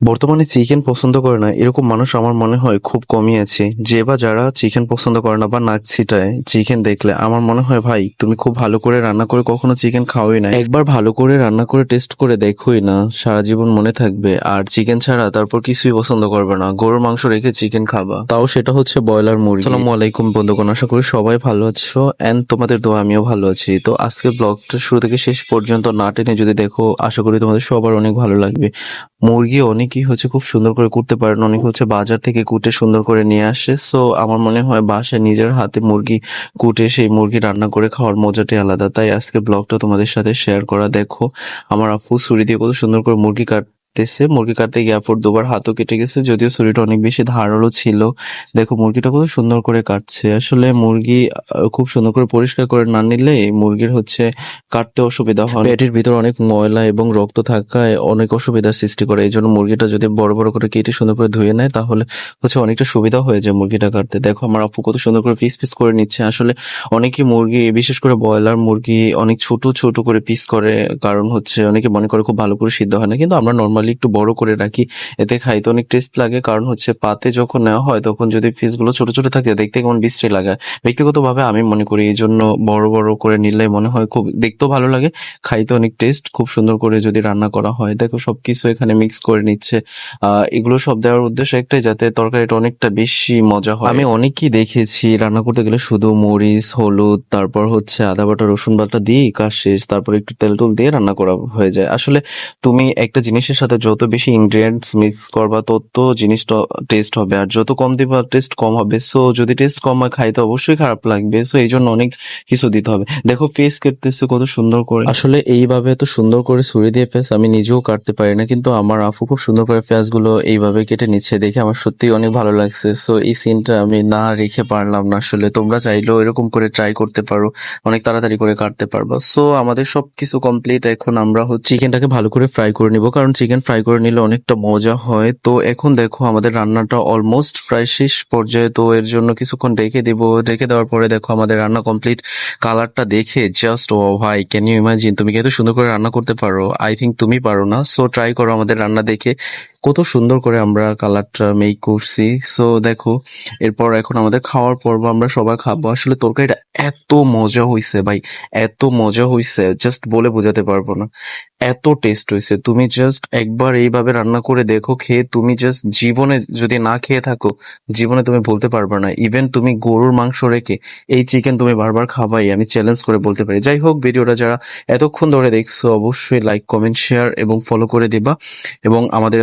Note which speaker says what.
Speaker 1: বর্তমানে চিকেন পছন্দ করে না, এরকম মানুষ আমার মনে হয় খুব কমই আছে। যে বা যারা চিকেন পছন্দ করে না বা নাক ছিটায় চিকেন দেখলে, আমার মনে হয়, ভাই, তুমি খুব ভালো করে রান্না করে কখনো চিকেন খাওয়াই না একবার ভালো করে রান্না করে টেস্ট করে দেখোই না, সারা জীবন মনে থাকবে। আর চিকেন ছাড়া তারপর কিছুই পছন্দ করবে না। গরুর মাংস রেখে চিকেন খাবা। তাও সেটা হচ্ছে ব্রয়লার মুরগি। আসসালামু আলাইকুম, বন্ধুগণ। আশা করি সবাই ভালো আছো। এন্ড তোমাদের দোয়া, আমিও ভালো আছি। তো আজকের ব্লগটা শুরু থেকে শেষ পর্যন্ত না টেনে যদি দেখো, আশা করি তোমাদের সবার অনেক ভালো লাগবে। মুরগি অনেকেই হচ্ছে খুব সুন্দর করে করতে পারেন অনেকে হচ্ছে বাজার থেকে কুটে সুন্দর করে নিয়ে আসে। সো আমার মনে হয় বাসায় নিজের হাতে মুরগি কুটে সেই মুরগি রান্না করে খাওয়ার মজাটি আলাদা। তাই আজকে ব্লগটা তোমাদের সাথে শেয়ার করা। দেখো, আমার আফু ছুরি দিয়ে কত সুন্দর করে মুরগি কাটতেছে। মুরগি কাটতে গিয়ে আপুর দুবার হাতও কেটে গেছে, যদিও ছুরিটা অনেক বেশি ধারালো ছিল। দেখো, মুরগিটা কত সুন্দর করে কাটছে। আসলে মুরগি খুব সুন্দর করে পরিষ্কার করে না নিলে মুরগির হচ্ছে কাটতে অসুবিধা হয়। পেটের ভিতর অনেক ময়লা এবং রক্ত থাকায় অনেক অসুবিধার সৃষ্টি করে। এই জন্য মুরগিটা যদি বড় বড় করে কেটে সুন্দর করে ধুয়ে নেয়, তাহলে হচ্ছে অনেকটা সুবিধা হয়ে যায় মুরগিটা কাটতে। দেখো, আমার আপু কত সুন্দর করে পিস পিস করে নিচ্ছে। আসলে অনেকে মুরগি, বিশেষ করে ব্রয়লার মুরগি, অনেক ছোট ছোট করে পিস করে, কারণ হচ্ছে অনেকে মনে করে খুব ভালো করে সিদ্ধ হয় না। কিন্তু আমরা নর্মালি একটু বড় করে রাখি এতে খাইতে অনেক টেস্ট লাগে। কারণ হচ্ছে পাতে যখন নেওয়া হয়, তখন যদি পিসগুলো ছোট ছোট থাকে, দেখতে কেমন বিশ্রী লাগে। ব্যক্তিগতভাবে আমি মনে করি এই জন্য বড় বড় করে নিলে মনে হয় খুব দেখতেও ভালো লাগে, খাইতে অনেক টেস্ট খুব সুন্দর করে যদি রান্না করা হয়। দেখো সবকিছু এখানে মিক্স করে নিচ্ছে। এগুলো সব দেওয়ার উদ্দেশ্য একটাই, যাতে তরকারিটা অনেকটা বেশি মজা হয়। আমি অনেকই দেখেছি রান্না করতে গেলে শুধু মরিচ, হলুদ, তারপর হচ্ছে আদা বাটা, রসুন বাটা দিয়ে কাজ শেষ। তারপর একটু তেল টুল দিয়ে রান্না করা হয়ে যায়। আসলে তুমি একটা জিনিসের সাথে যত বেশি ইনগ্রিডিয়েন্টস মিক্স করবা, তত জিনিসটা টেস্ট হবে। আর যত কম দিবা টেস্ট কম হবে। সো যদি টেস্ট কম হয়, খাইতে অবশ্যই খারাপ লাগবে। সো এই জন্য অনেক কিছু দিতে হবে। দেখো ফেস কাটতেছে, কত সুন্দর করে। আসলে এইভাবে এত সুন্দর করে ছুরি দিয়ে ফেস আমি নিজেও কাটতে পারি না, কিন্তু আমার আপু খুব সুন্দর করে ফেসগুলো এইভাবে কেটে নিচ্ছে দেখে আমার সত্যিই অনেক ভালো লাগছে। সো এই সিনটা আমি না রেখে পারলাম না আসলে। তোমরা চাইলেও এরকম করে ট্রাই করতে পারো। অনেক তাড়াতাড়ি করে কাটতে পারবা। সো আমাদের সবকিছু কমপ্লিট এখন আমরা হচ্ছে চিকেনটাকে ভালো করে ফ্রাই করে নিব। কারণ চিকেন ফ্রাই করে নিলে অনেকটা মজা হয়। তো এখন দেখো আমাদের রান্নাটা অলমোস্ট প্রায় শেষ পর্যায়ে। তো এর জন্য কিছুক্ষণ রেখে দিব। রেখে দেওয়ার পরে দেখো আমাদের রান্না কমপ্লিট কালারটা দেখে জাস্ট ও ভাই ক্যান ইউ ইমাজিন তুমি এত সুন্দর করে রান্না করতে পারো? আই থিঙ্ক তুমি পারো না। সো ট্রাই করো আমাদের রান্না দেখে কত সুন্দর করে আমরা কালারটা মেক করছি। সো দেখো, এরপর এখন আমাদের খাওয়ার পর্ব আমরা সবাই খাব। আসলে তরকারিটা এত মজা হইছে ভাই, এত মজা হইছে জাস্ট বলে বোঝাতে পারব না। এত টেস্ট হয়েছে তুমি জাস্ট একবার এইভাবে রান্না করে দেখো, খেয়ে তুমি জাস্ট জীবনে যদি না খেয়ে থাকো, জীবনে তুমি বলতে পারবে না। ইভেন তুমি গরুর মাংস রেখে এই চিকেন তুমি বারবার খাবাই, আমি চ্যালেঞ্জ করে বলতে পারি। যাই হোক, ভিডিওটা যারা এতক্ষণ ধরে দেখছ, অবশ্যই লাইক কমেন্ট শেয়ার এবং ফলো করে দিবা। এবং আমাদের